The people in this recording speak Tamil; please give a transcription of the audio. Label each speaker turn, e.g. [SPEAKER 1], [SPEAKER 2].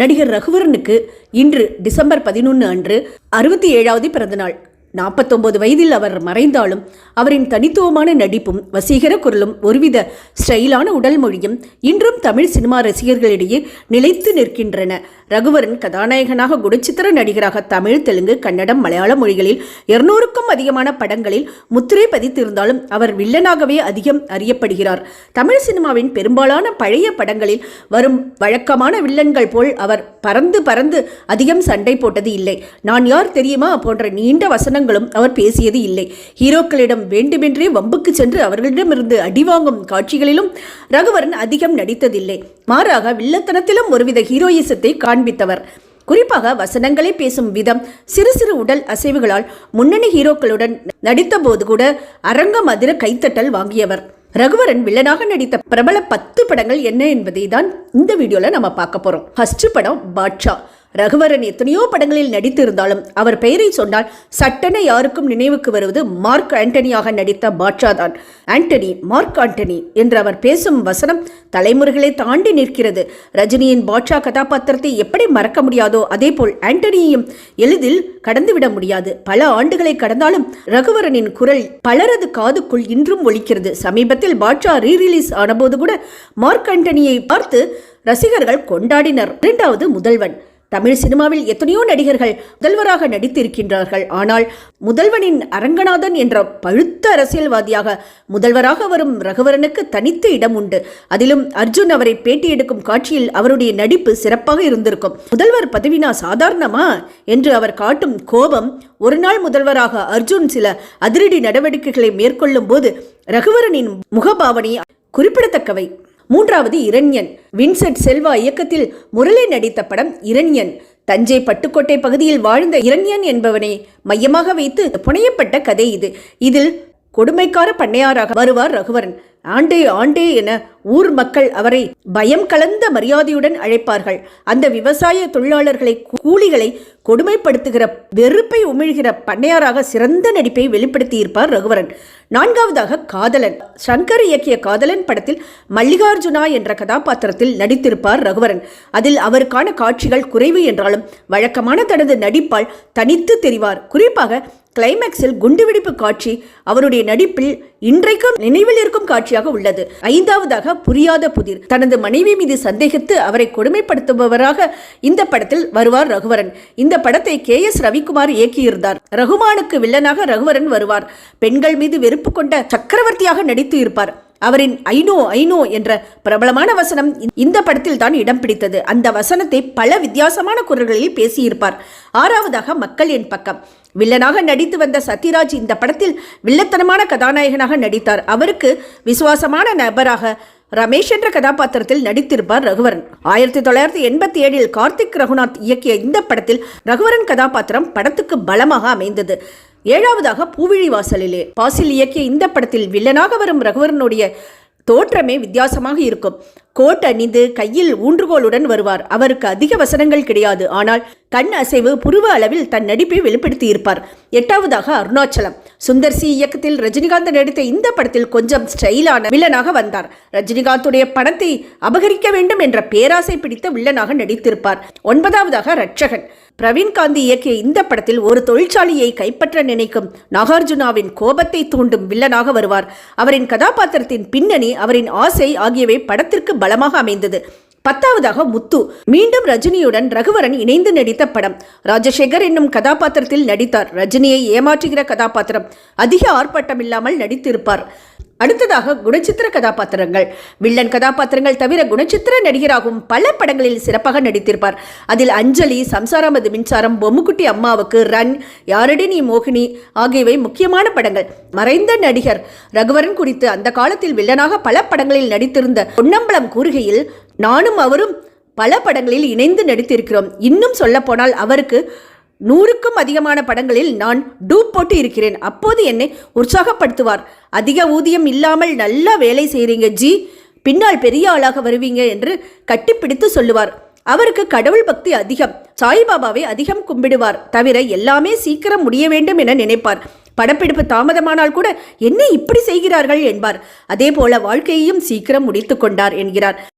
[SPEAKER 1] நடிகர் ரகுவரனுக்கு இன்று டிசம்பர் பதினொன்று அன்று அறுபத்தி ஏழாவது பிறந்தநாள். நாற்பத்தொன்பது வயதில் அவர் மறைந்தாலும் அவரின் தனித்துவமான நடிப்பும் வசீகர குரலும் ஒருவித ஸ்டைலான உடல் மொழியும் இன்றும் தமிழ் சினிமா ரசிகர்களிடையே நிலைத்து நிற்கின்றன. ரகுவரன் கதாநாயகனாக குணச்சித்திர நடிகராக தமிழ் தெலுங்கு கன்னடம் மலையாள மொழிகளில் இருநூறுக்கும் அதிகமான படங்களில் முத்திரை பதித்திருந்தாலும் அவர் வில்லனாகவே அதிகம் அறியப்படுகிறார். தமிழ் சினிமாவின் பெரும்பாலான பழைய படங்களில் வரும் வழக்கமான வில்லன்கள் போல் அவர் பறந்து பறந்து அதிகம் சண்டை போட்டது இல்லை. நான் யார் தெரியுமா? போன்ற நீண்ட வசனங்களும் அவர் பேசியது இல்லை. ஹீரோக்களிடம் வேண்டுமென்றே வம்புக்கு சென்று அவர்களிடமிருந்து அடிவாங்கும் காட்சிகளிலும் ரகுவரன் அதிகம் நடித்ததில்லை. மாறாக வில்லத்தனத்திலும் ஒருவித ஹீரோயிசத்தை காண்பித்தவர். குறிப்பாக வசனங்களை பேசும் விதம் சிறு சிறு உடல் அசைவுகளால் முன்னணி ஹீரோக்களுடன் நடித்தபோது கூட அரங்கம் அதிர கைத்தட்டல் வாங்கியவர். ரகுவரன் வில்லனாக நடித்த பிரபல பத்து படங்கள் என்ன என்பதை தான் இந்த வீடியோவில் நம்ம பார்க்க போகிறோம் ஃபஸ்ட்டு படம் பாட்ஷா. ரகுவரன் எத்தனையோ படங்களில் நடித்திருந்தாலும் அவர் பெயரை சொன்னால் சட்டென யாருக்கும் நினைவுக்கு வருவது மார்க் ஆண்டனியாக நடித்த பாட்ஷா தான் ஆண்டனி மார்க் ஆண்டனி என்று அவர் பேசும் வசனம் தலைமுறைகளை தாண்டி நிற்கிறது. ரஜினியின் பாட்ஷா கதாபாத்திரத்தை எப்படி மறக்க முடியாதோ அதேபோல் ஆண்டனியையும் எளிதில் கடந்துவிட முடியாது. பல ஆண்டுகளை கடந்தாலும் ரகுவரனின் குரல் பலரது காதுக்குள் இன்றும் ஒலிக்கிறது. சமீபத்தில் பாட்ஷா ரீ ரிலீஸ் ஆனபோது கூட மார்க் ஆண்டனியை பார்த்து ரசிகர்கள் கொண்டாடினர். இரண்டாவது முதல்வன். தமிழ் சினிமாவில் எத்தனையோ நடிகர்கள் முதல்வராக நடித்திருக்கின்றார்கள். ஆனால் முதல்வனின் அரங்கநாதன் என்ற பழுத்த அரசியல்வாதியாக முதல்வராக வரும் ரகுவரனுக்கு தனித்த இடம் உண்டு. அதிலும் அர்ஜுன் அவரை பேட்டி எடுக்கும் காட்சியில் அவருடைய நடிப்பு சிறப்பாக இருந்திருக்கும். முதல்வர் பதவினா சாதாரணமா? என்று அவர் காட்டும் கோபம் ஒரு நாள் முதல்வராக அர்ஜுன் சில அதிரடி நடவடிக்கைகளை மேற்கொள்ளும் போது ரகுவரனின் முகபாவனை குறிப்பிடத்தக்கவை. மூன்றாவது இரண்யன். வின்சென்ட் செல்வா இயக்கத்தில் முரளி நடித்த படம் இரண்யன். தஞ்சை பட்டுக்கோட்டை பகுதியில் வாழ்ந்த இரண்யன் என்பவனை மையமாக வைத்து புனையப்பட்ட கதை இது. இதில் கொடுமைக்கார பண்ணையாராக வருவார் ரகுவரன். ஆண்டே ஆண்டே என ஊர் மக்கள் அவரை பயம் கலந்த மரியாதையுடன் அழைப்பார்கள். அந்த விவசாய தொழிலாளர்களை கூலிகளை கொடுமைப்படுத்துகிற வெறுப்பை உமிழ்கிற பண்ணையாராக சிறந்த நடிப்பை வெளிப்படுத்தியிருப்பார் ரகுவரன். நான்காவதாக காதலன். சங்கர் இயக்கிய காதலன் படத்தில் மல்லிகார்ஜுனா என்ற கதாபாத்திரத்தில் நடித்திருப்பார் ரகுவரன். அதில் அவருக்கான காட்சிகள் குறைவு என்றாலும் வழக்கமான தனது நடிப்பால் தனித்து தெரிவார். குறிப்பாக கிளைமேக்ஸில் குண்டுவெடிப்பு காட்சி அவருடைய நடிப்பில் இன்றைக்கும் நினைவில் இருக்கும் காட்சி காட்சியாக உள்ளது. ஐந்தாவதாக புரியாத புதிர். தனது மனைவி மீது சந்தேகித்து அவரை கொடுமைப்படுத்துபவராக இந்த படத்தில் வருவார் ரகுவரன். இந்த படத்தை கே எஸ் ரவிக்குமார் இயக்கியிருந்தார். ரகுமானுக்கு வில்லனாக ரகுவரன் வருவார். பெண்கள் மீது வெறுப்பு கொண்ட சக்கரவர்த்தியாக நடித்து இருப்பார். அவரின் ஐநோ ஐநோ என்ற பிரபலமான வசனம் இந்த படத்தில் தான் இடம் பிடித்தது. அந்த வசனத்தை பல வித்தியாசமான குரல்களில் பேசியிருப்பார். ஆறாவதாக மக்கள் என் பக்கம். வில்லனாக நடித்து வந்த சத்யராஜ் இந்த படத்தில் வில்லத்தனமான கதாநாயகனாக நடித்தார். அவருக்கு விசுவாசமான நபராக ரமேஷ் என்ற கதாபாத்திரத்தில் நடித்திருப்பார் ரகுவரன். ஆயிரத்தி தொள்ளாயிரத்தி எண்பத்தி ஏழில் கார்த்திக் ரகுநாத் இயக்கிய இந்த படத்தில் ரகுவரன் கதாபாத்திரம் படத்துக்கு பலமாக அமைந்தது. ஏழாவதாக பூவிழி வாசலிலே பாசில் இயக்கிய இந்த படத்தில் வில்லனாக வரும் ரகுவரனுடைய தோற்றமே வித்தியாசமாக இருக்கும். கோட் அணிந்து கையில் ஊன்றுகோலுடன் வருவார். அவருக்கு அதிக வசனங்கள் கிடையாது. ஆனால் கண் அசைவு புருவ அளவில் தன் நடிப்பை வெளிப்படுத்தி இருப்பார் எட்டாவதாக அருணாச்சலம். சுந்தர் சி இயக்கத்தில் ரஜினிகாந்த் நடித்த இந்த படத்தில் கொஞ்சம் ஸ்டைலான வில்லனாக வந்தார். ரஜினிகாந்துடைய பணத்தை அபகரிக்க வேண்டும் என்ற பேராசை பிடித்த வில்லனாக நடித்திருப்பார். ஒன்பதாவதாக ரட்சகன். பிரவீன் காந்தி இயக்கிய இந்த படத்தில் ஒரு தொழிற்சாலையை கைப்பற்ற நினைக்கும் நாகார்ஜுனாவின் கோபத்தை தூண்டும் வில்லனாக வருவார். அவரின் கதாபாத்திரத்தின் பின்னணி அவரின் ஆசை ஆகியவை படத்திற்கு பலமாக அமைந்தது. பத்தாவதாக முத்து. மீண்டும் ரஜினியுடன் ரகுவரன் இணைந்து நடித்த படம். ராஜசேகர் என்னும் கதாபாத்திரத்தில் நடித்தார். ரஜினியை ஏமாற்றுகிற கதாபாத்திரம். அதிக ஆர்ப்பாட்டம் இல்லாமல் நடித்திருப்பார். அடுத்ததாக குணச்சித்திர கதாபாத்திரங்கள். வில்லன் கதாபாத்திரங்கள் தவிர குணச்சித்திர நடிகராகவும் பல படங்களில் சிறப்பாக நடித்திருப்பார். அதில் அஞ்சலி சம்சாரமது மின்சாரம் பொம்முக்குட்டி அம்மாவுக்கு ரன் யாரடி நீ மோகினி ஆகியவை முக்கியமான படங்கள். மறைந்த நடிகர் ரகுவரன் குறித்து அந்த காலத்தில் வில்லனாக பல படங்களில் நடித்திருந்த பொன்னம்பலம் கூறுகையில் நானும் அவரும் பல படங்களில் இணைந்து நடித்திருக்கிறோம். இன்னும் சொல்லப்போனால் அவருக்கு நூறுக்கும் அதிகமான படங்களில் நான் டூப் போட்டு இருக்கிறேன். அப்போது என்னை உற்சாகப்படுத்துவார். அதிக ஊதியம் இல்லாமல் நல்லா வேலை செய்கிறீங்க ஜி. பின்னால் பெரிய ஆளாக வருவீங்க என்று கட்டிப்பிடித்து சொல்லுவார். அவருக்கு கடவுள் பக்தி அதிகம். சாய்பாபாவை அதிகம் கும்பிடுவார். தவிர எல்லாமே சீக்கிரம் முடிய வேண்டும் என நினைப்பார். படப்பிடிப்பு தாமதமானால் கூட என்ன இப்படி செய்கிறார்கள் என்பார். அதே போல வாழ்க்கையையும் சீக்கிரம் முடித்து கொண்டார் என்கிறார்.